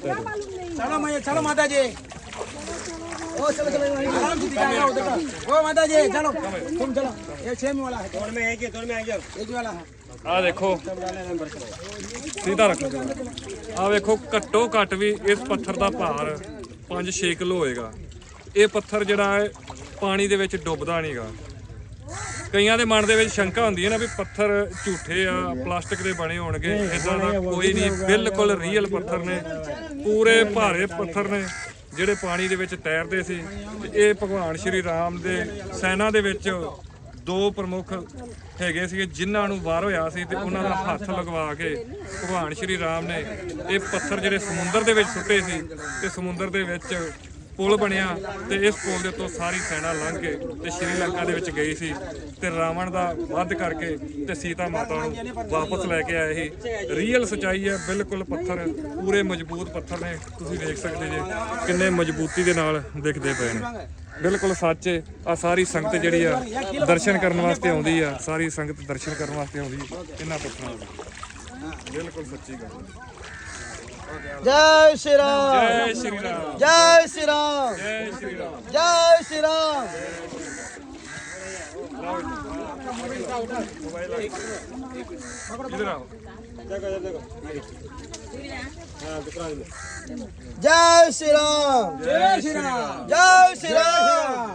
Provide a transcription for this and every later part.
चलो मैं चलो माता जी ओ चलो चलो आराम से दिखाएगा उधर का ओ माता जी चलो तुम चलो ये सेम वाला है दोनों में एक ही दोनों में एक ही एक ही वाला है ਆ ਦੇਖੋ ਸਿੱਧਾ ਰੱਖੋ ਆ ਵੇਖੋ ਘੱਟੋ ਘੱਟ ਵੀ ਇਸ ਪੱਥਰ ਦਾ ਭਾਰ 5-6 ਕਿਲੋ ਹੋਏਗਾ ਇਹ ਪੱਥਰ ਜਿਹੜਾ ਹੈ ਪਾਣੀ ਦੇ ਵਿੱਚ ਡੁੱਬਦਾ ਨਹੀਂਗਾ ਕਈਆਂ ਦੇ ਮਨ ਦੇ ਵਿੱਚ ਸ਼ੰਕਾ ਹੁੰਦੀ ਹੈ ਨਾ ਵੀ ਪੱਥਰ ਝੂਠੇ ਆ ਪਲਾਸਟਿਕ ਦੇ ਬਣੇ ਹੋਣਗੇ ਇਦਾਂ ਦਾ ਕੋਈ ਨਹੀਂ ਬਿਲਕੁਲ ਰੀਅਲ ਪੱਥਰ ਨੇ ਪੂਰੇ ਭਾਰੇ ਪੱਥਰ ਨੇ ਜਿਹੜੇ ਪਾਣੀ ਦੇ ਵਿੱਚ ਤੈਰਦੇ ਸੀ। ਤੇ ਇਹ ਭਗਵਾਨ ਸ਼੍ਰੀ ਰਾਮ ਦੇ ਸੈਨਾ ਦੇ ਵਿੱਚ ਦੋ ਪ੍ਰਮੁੱਖ ਹੈਗੇ ਸੀਗੇ ਜਿਨ੍ਹਾਂ ਨੂੰ ਵਾਰ ਹੋਇਆ ਸੀ ਤੇ ਉਹਨਾਂ ਦਾ ਹੱਥ ਲਗਵਾ ਕੇ ਭਗਵਾਨ ਸ਼੍ਰੀ ਰਾਮ ਨੇ ਇਹ ਪੱਥਰ ਜਿਹੜੇ ਸਮੁੰਦਰ ਦੇ ਵਿੱਚ ਸੁੱਟੇ ਸੀ ਤੇ ਸਮੁੰਦਰ ਦੇ ਵਿੱਚ ਪੁਲ ਬਣਿਆ ਤੇ ਇਸ ਪੁਲ ਦੇ ਉੱਤੋਂ ਸਾਰੀ ਸੈਨਾ ਲੰਘ ਕੇ ਤੇ ਸ਼੍ਰੀਲੰਕਾ ਦੇ ਵਿੱਚ ਗਈ ਸੀ ਤੇ ਰਾਵਣ ਦਾ ਵੱਧ ਕਰਕੇ ਤੇ ਸੀਤਾ ਮਾਤਾ ਨੂੰ ਵਾਪਸ ਲੈ ਕੇ ਆਏ ਸੀ। ਰੀਅਲ ਸਚਾਈ ਹੈ, ਬਿਲਕੁਲ ਪੱਥਰ, ਪੂਰੇ ਮਜ਼ਬੂਤ ਪੱਥਰ ਨੇ। ਤੁਸੀਂ ਦੇਖ ਸਕਦੇ ਜੇ ਕਿੰਨੇ ਮਜ਼ਬੂਤੀ ਦੇ ਨਾਲ ਦਿਖਦੇ ਪਏ ਨੇ। ਬਿਲਕੁਲ ਸੱਚ ਹੈ ਆ ਸਾਰੀ ਸੰਗਤ ਜਿਹੜੀ ਆ, ਦਰਸ਼ਨ ਕਰਨ ਵਾਸਤੇ ਆਉਂਦੀ ਆ। ਸਾਰੀ ਸੰਗਤ ਦਰਸ਼ਨ ਕਰਨ ਵਾਸਤੇ ਆਉਂਦੀ ਇਹਨਾਂ ਪੱਥਰਾਂ ਦੇ। ਬਿਲਕੁਲ ਸੱਚੀ ਗੱਲ। जय श्री राम। जय श्री राम। जय श्री राम। जय श्री राम। जय श्री राम। जय श्री राम।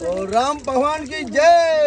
तो राम भगवान की जय।